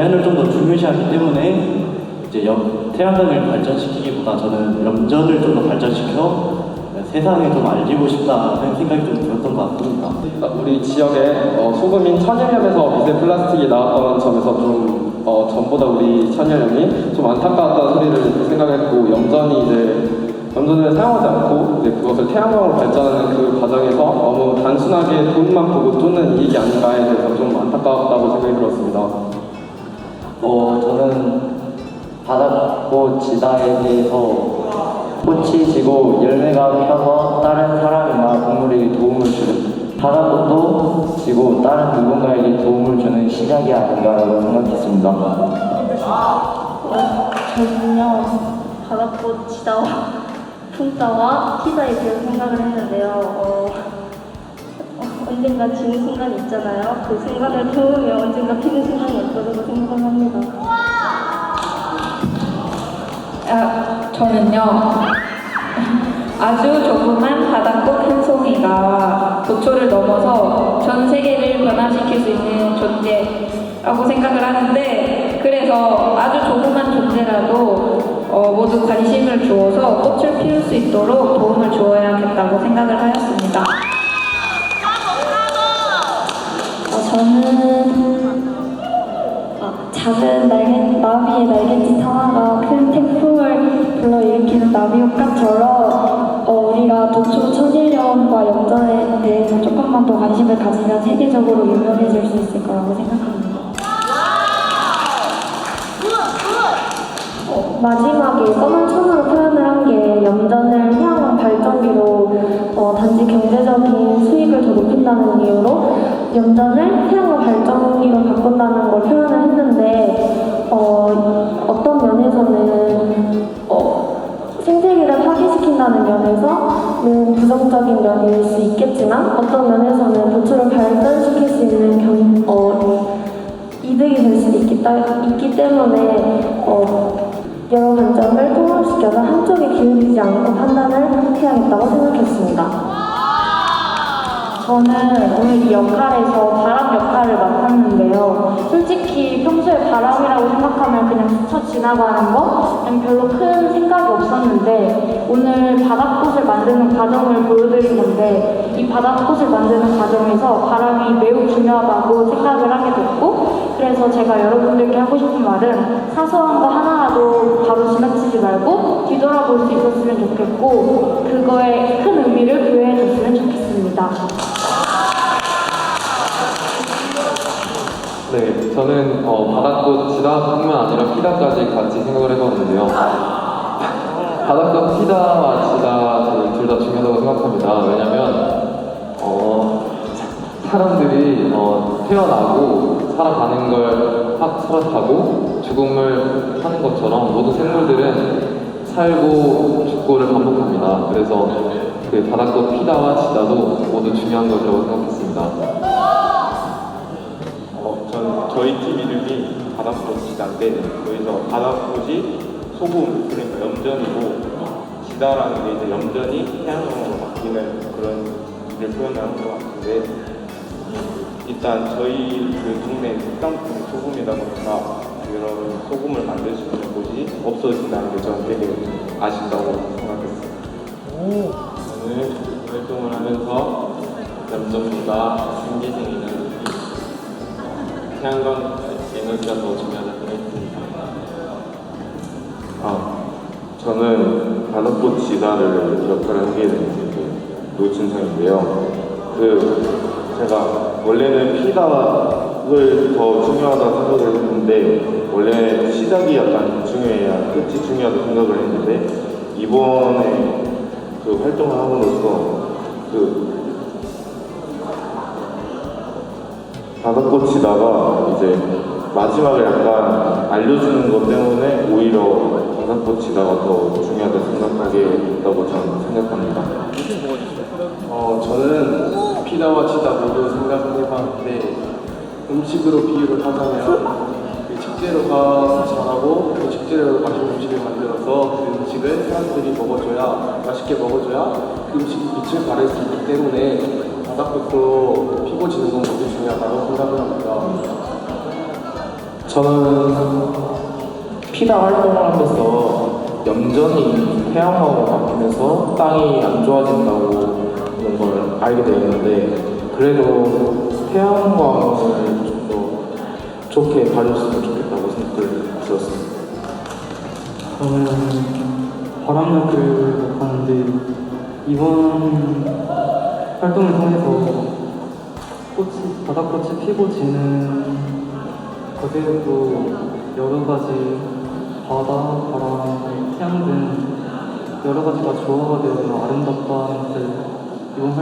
자연을 좀 더 중요시하기 때문에 이제 염, 태양광을 발전시키기보다 저는 염전을 좀 더 발전시켜 세상에 좀 알리고 싶다는 생각이 좀 들었던 것 같습니다. 우리 지역에 어, 소금인 천일염에서 미세 플라스틱이 나왔던 점에서 좀 어, 전보다 우리 천일염이 좀 안타까웠다는 소리를 생각했고 염전이 이제 염전을 사용하지 않고 이제 그것을 태양광으로 발전하는 그 과정에서 너무 단순하게 돈만 보고 쫓는 이익이 아닌가에 대해서 좀 안타깝다고 생각이 들었습니다. 어, 저는 바닥꽃 지다에 대해서 꽃이 지고 열매가 펴서 다른 사람이나 동물에게 도움을 주는 바닥꽃도 지고 다른 누군가에게 도움을 주는 시작이 아닌가라고 생각했습니다. 저는요 바닷꽃 지다와 풍자와 피자에 대해서 생각을 했는데요. 어, 어, 언젠가 지는 순간이 있잖아요. 그 순간을 태우면 언젠가 피는 순간이 올 거라고 생각을 합니다. 아, 저는요 아주 조그만 바닷꽃 한 송이가 도초를 넘어서 전 세계를 변화시킬 수 있는 존재라고 생각을 하는데 그래서 아주 조그만 존재라도 어, 모두 관심을 주어서 꽃을 피울 수 있도록 도움을 주어야겠다고 생각을 하였습니다. 나비의 날갯짓 하나가 큰 태풍을 불러일으키는 나비 효과처럼 어, 우리가 도초 천일염과 염전에 대해서 조금만 더 관심을 가지면 세계적으로 유명해질 수 있을 거라고 생각합니다. 어, 마지막에 검은 천으로 표현을 한 게 염전을 태양광 발전기로 어, 단지 경제적인 수익을 더 높인다는 이유로 염전을 태양광 발전기로 바꾼다는 걸 표현을 파괴시킨다는 면에서는 부정적인 면일 수 있겠지만 어떤 면에서는 도초를 발전시킬 수 있는 경, 어, 이득이 될 수도 있기, 때문에 어, 여러 관점을 통합시켜서 한쪽에 기울이지 않고 판단을 해야겠다고 생각했습니다. 저는 오늘 이 역할에서 바람 역할을 맡았는데요. 솔직히 평소에 바람이라고 생각하면 그냥 스쳐 지나가는 거? 별로 큰 생각이 없었는데 오늘 바닷꽃을 만드는 과정을 보여드린 건데 이 바닷꽃을 만드는 과정에서 바람이 매우 중요하다고 생각을 하게 됐고 그래서 제가 여러분들께 하고 싶은 말은 사소한 거 하나라도 바로 지나치지 말고 뒤돌아볼 수 있었으면 좋겠고 그거에 큰 의미를 부여해줬으면 좋겠습니다. 저는 어, 바닷꽃 지다뿐만 아니라 피다까지 같이 생각을 해봤는데요. 바닷꽃 피다와 지다 저는 둘 다 중요하다고 생각합니다. 왜냐면 어, 사람들이 어, 태어나고 살아가는 걸확 살아가고 죽음을 하는 것처럼 모든 생물들은 살고 죽고를 반복합니다. 그래서 그 바닷꽃 피다와 지다도 모두 중요한 것이라고 생각했습니다. 저희 팀 이름이 바닷꽃 지다인데 거기서 바닷꽃이 소금 그러니까 염전이고 지다라는 게 이제 염전이 태양광으로 바뀌는 그런 일을 표현하는 것 같은데 일단 저희 그 동네 특산품이 소금이다 보니까 그런 소금을 만들 수 있는 곳이 없어진다는 게 저는 되게 아쉽다고 생각했어요. 저는 활동을 하면서 염전보다 생기생이는 태양광 에너지가 더 중요하다고 생각했습니다. 아, 저는 바닷꽃 지다를 역할을 하게 된그 노준성인데요. 그 제가 원래는 피다를 더 중요하다고 생각을 했는데 원래 시작이 약간 중요해야 끝이 중요하다고 생각을 했는데 이번에 그 활동을 함으로써 그 바닷꽃 치다가 이제 마지막에 약간 알려주는 것 때문에 오히려 바닷꽃 치다가 더 중요하다고 생각하게 됐다고 저는 생각합니다. 어, 저는 피다와 치다 모두 생각을 해봤는데 음식으로 비유를 하자면 그 식재료가 잘하고 그 식재료로 맛있는 음식을 만들어서 그 음식을 사람들이 먹어줘야 맛있게 먹어줘야 그 음식이 빛을 발할 수 있기 때문에 바닷꽃도 피고 지는 건 모두 중요하다고 생각을 합니다. 저는 피다 활동을 하면서 염전이 태양광으로 바뀌면서 땅이 안 좋아진다고 하는 걸 알게 되었는데 그래도 태양광을 좀 더 좋게 봐줬으면 좋겠다고 생각을 들었습니다. 저는 바람역을 가는데 이번 활동을 통해서 꽃이 바닥꽃이 피고 지는 거제도 여러 가지 바다, 바람, 태양 등 여러 가지가 조화가 되어서 아름답다는 이번 활동